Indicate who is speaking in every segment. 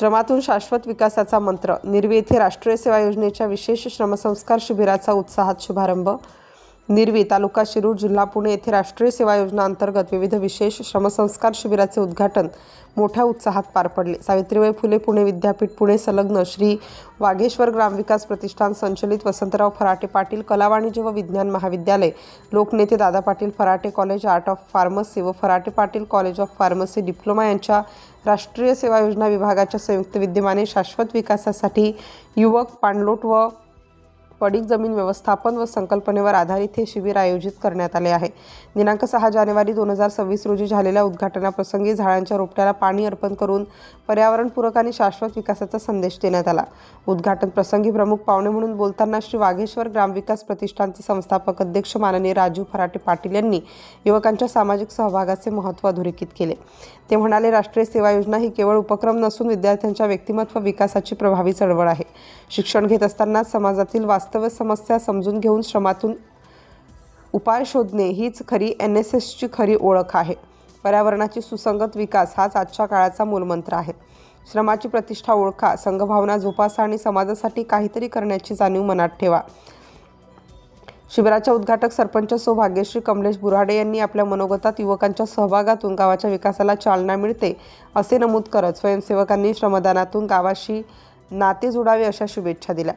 Speaker 1: श्रमातून शाश्वत विकासाचा मंत्र निर्वी येथे राष्ट्रीय सेवा योजनेच्या विशेष श्रमसंस्कार शिबिराचा उत्साहात शुभारंभ. निर्वी तालुका शिरूर जिल्हा पुणे येथे राष्ट्रीय सेवा योजना अंतर्गत विविध विशेष श्रमसंस्कार शिबिराचे उद्घाटन मोठ्या उत्साहात पार पडले. सावित्रीबाई फुले पुणे विद्यापीठ पुणे संलग्न श्री वाघेश्वर ग्रामविकास प्रतिष्ठान संचलित वसंतराव फराटे पाटील कला वाणिज्य व विज्ञान महाविद्यालय. लोकनेते Dada Patil Farate college art of pharmacy व Farate Patil college of pharmacy diploma यांच्या राष्ट्रीय सेवा योजना विभागाच्या संयुक्त विद्यमाने शाश्वत विकासासाठी युवक पाणलोट व पडीक जमीन व्यवस्थापन व संकल्पनेवर आधारित हे शिबिर आयोजित करण्यात आले आहे. दिनांक सहा जानेवारी दोन हजार सव्वीस रोजी झालेल्या उद्घाटनाप्रसंगी झाडांच्या रोपट्याला पाणी अर्पण करून पर्यावरणपूरक आणि शाश्वत विकासाचा संदेश देण्यात आला. उद्घाटन प्रसंगी प्रमुख पाहुणे म्हणून बोलताना श्री वाघेश्वर ग्रामविकास प्रतिष्ठानचे संस्थापक अध्यक्ष माननीय राजू फराटे पाटील यांनी युवकांच्या सामाजिक सहभागाचे महत्त्व अधोरेखित केले. ते म्हणाले राष्ट्रीय सेवा योजना ही केवळ उपक्रम नसून विद्यार्थ्यांच्या व्यक्तिमत्व विकासाची प्रभावी चळवळ आहे. शिक्षण घेत असताना समाजातील वास्तव समस्या समजून घेऊन श्रमातून उपाय शोधणे हीच खरी एन एस एसची खरी ओळख आहे. पर्यावरणाची सुसंगत विकास हाच आजच्या काळाचा मूलमंत्र आहे. श्रमाची प्रतिष्ठा ओळखा संघभावना जोपासा आणि समाजासाठी काहीतरी करण्याची जाणीव मनात ठेवा. शिबिराच्या उद्घाटक सरपंच सो भाग्यश्री कमलेश बुराडे यांनी आपल्या मनोगतात युवकांच्या सहभागातून गावाच्या विकासाला चालना मिळते असे नमूद करत स्वयंसेवकांनी श्रमदानातून गावाशी नाते जोडावे अशा शुभेच्छा दिल्या.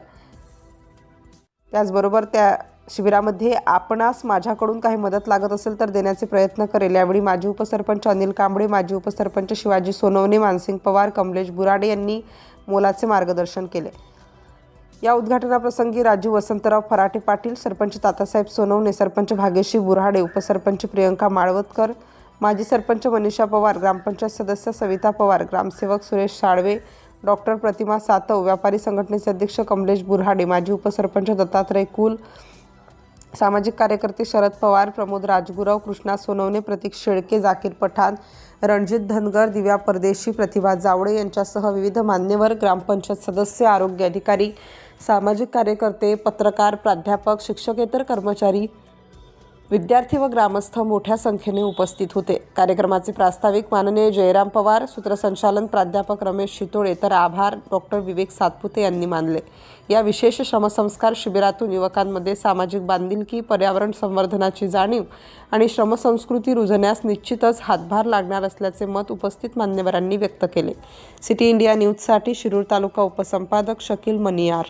Speaker 1: त्याचबरोबर त्या शिबिरामध्ये आपणास माझ्याकडून काही मदत लागत असेल तर देण्याचे प्रयत्न करेल. यावेळी माजी उपसरपंच अनिल कांबळे माजी उपसरपंच शिवाजी सोनवणे मानसिंग पवार कमलेश बुराडे यांनी मोलाचे मार्गदर्शन केले. या उद्घाटनाप्रसंगी राजू वसंतराव फराटे पाटील सरपंच तातासाहेब सोनवणे सरपंच भाग्यश्री बुराडे उपसरपंच प्रियंका माळवतकर माजी सरपंच मनीषा पवार ग्रामपंचायत सदस्य सविता पवार ग्रामसेवक सुरेश साळवे डॉक्टर प्रतिमा सातव व्यापारी संघटनेचे अध्यक्ष कमलेश बुरहाडे माजी उपसरपंच दत्तात्रय कुल सामाजिक कार्यकर्ते शरद पवार प्रमोद राजगुराव कृष्णा सोनवणे प्रतीक शेळके जाकीर पठाण रणजित धनगर दिव्या परदेशी प्रतिभा जावळे यांच्यासह विविध मान्यवर ग्रामपंचायत सदस्य आरोग्य अधिकारी सामाजिक कार्यकर्ते पत्रकार प्राध्यापक शिक्षकेतर कर्मचारी विद्यार्थी व ग्रामस्थ मोठ्या संख्येने उपस्थित होते. कार्यक्रमाचे प्रास्ताविक माननीय जयराम पवार सूत्रसंचालन प्राध्यापक रमेश शितोळे तर आभार डॉक्टर विवेक सातपुते यांनी मानले. या विशेष श्रमसंस्कार शिबिरातून युवकांमध्ये सामाजिक बांधिलकी पर्यावरण संवर्धनाची जाणीव आणि श्रमसंस्कृती रुजण्यास निश्चितच हातभार लागणार असल्याचे मत उपस्थित मान्यवरांनी व्यक्त केले. सिटी इंडिया न्यूजसाठी शिरूर तालुका उपसंपादक शकील मनियार.